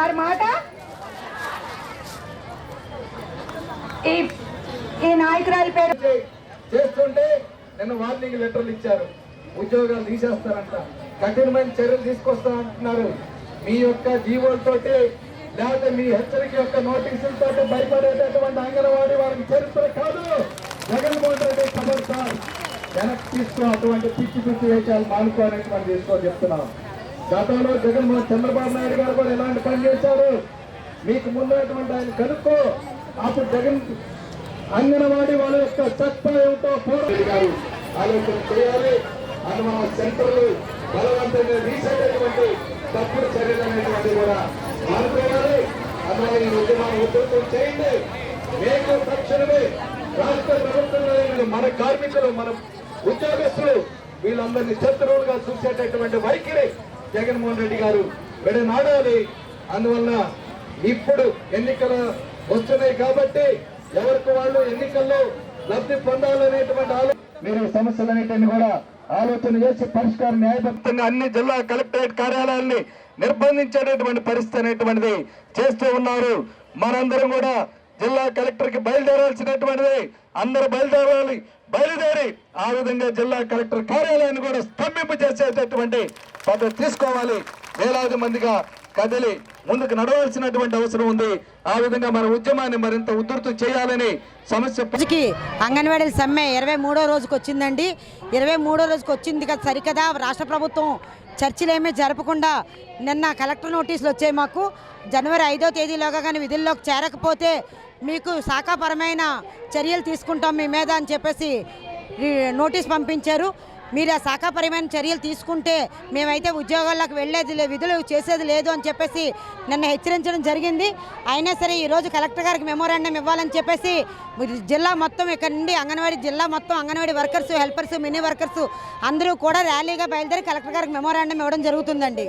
వారి మాట? ఈ ఈ నాయకురాలి పేరు? చేస్తుంటే నిన్న వార్నింగ్ లెటర్లు ఇచ్చారు. ఉద్యోగాలు తీసేస్తారంట. కఠినమైన చర్యలు తీసుకొస్తామంటున్నారు మీ యొక్క జీవోలతోటి లేకపోతే మీ హెచ్చరిక యొక్క నోటీసులతో భయపడేటటువంటి అంగన్వాడీ వారికి చరిత్ర కాదు. జగన్మోహన్ రెడ్డి సమర్థ వెనక్కి తీసుకో అటువంటి పిచ్చి పిచ్చి వేషాలు మనం తీసుకొని చెప్తున్నాం. గతంలో జగన్మోహన్ చంద్రబాబు నాయుడు గారు కూడా ఎలాంటి పని చేశారు. మీకు ముందున్నటువంటి ఆయన కనుక్కో అప్పుడు జగన్ అంగన్వాడీ వాళ్ళ యొక్క చట్టం ఏమిటో పోరాడు గారు ఆలోచన చేయాలి. అని మన సెంటర్లు బలవంతంగా తీసేటటువంటి తప్పుడు చర్యలు అనేటువంటి కూడా అనుకోవాలి అందువల్ల ఈ ఉద్యమాన్ని ఉద్యోగం చేయండి. మేము తక్షణమే రాష్ట్ర ప్రభుత్వంలో మన కార్మికులు మన ఉద్యోగస్తులు వీళ్ళందరినీ శత్రువులుగా చూసేటటువంటి వైఖరి జగన్మోహన్ రెడ్డి గారు విడనాడాలి అందువల్ల ఇప్పుడు ఎన్నికలు వస్తున్నాయి కాబట్టి ఎవరికి వాళ్ళు ఎన్నికల్లో లబ్ధి పొందాలనేటువంటి ఆలో మీరు సమస్యలు కూడా ఆలోచన చేసి పరిష్కారం న్యాయబద్ధంగా అన్ని జిల్లా కలెక్టరేట్ కార్యాలయాల్ని నిర్బంధించేటటువంటి పరిస్థితి అనేటువంటిది చేస్తూ ఉన్నారు. మనందరం కూడా జిల్లా కలెక్టర్కి బయలుదేరాల్సినటువంటిది అందరూ బయలుదేరాలి. బయలుదేరి ఆ విధంగా జిల్లా కలెక్టర్ కార్యాలయాన్ని కూడా స్తంభింపు చేసేటటువంటి పద్ధతి తీసుకోవాలి. వేలాది మందిగా కదిలి ముందుకు నడవాల్సినటువంటి అవసరం ఉంది. ఆ విధంగా మన ఉద్యమాన్ని మరింత ఉధృతం చేయాలని సమస్య అంగన్వాడీల సమ్మె ఇరవై మూడో రోజుకి వచ్చిందండి. ఇరవై మూడో రోజుకి వచ్చింది కదా సరికదా? రాష్ట్ర ప్రభుత్వం చర్చలు ఏమీ జరపకుండా నిన్న కలెక్టర్ నోటీసులు వచ్చాయి మాకు. జనవరి ఐదో తేదీలోగా కానీ విధుల్లోకి చేరకపోతే మీకు శాఖాపరమైన చర్యలు తీసుకుంటాం మీ మీద అని చెప్పేసి నోటీస్ పంపించారు. మీరు ఆ శాఖాపరమైన చర్యలు తీసుకుంటే మేమైతే ఉద్యోగాల్లోకి వెళ్ళేది లే విధులు చేసేది లేదు అని చెప్పేసి నన్ను హెచ్చరించడం జరిగింది. అయినా సరే ఈరోజు కలెక్టర్ గారికి మెమోరాండం ఇవ్వాలని చెప్పేసి జిల్లా మొత్తం ఇక్కడ నుండి అంగన్వాడీ జిల్లా మొత్తం Anganwadi workers helpers mini workers అందరూ కూడా ర్యాలీగా బయలుదేరి కలెక్టర్ గారికి మెమోరాండం ఇవ్వడం జరుగుతుందండి.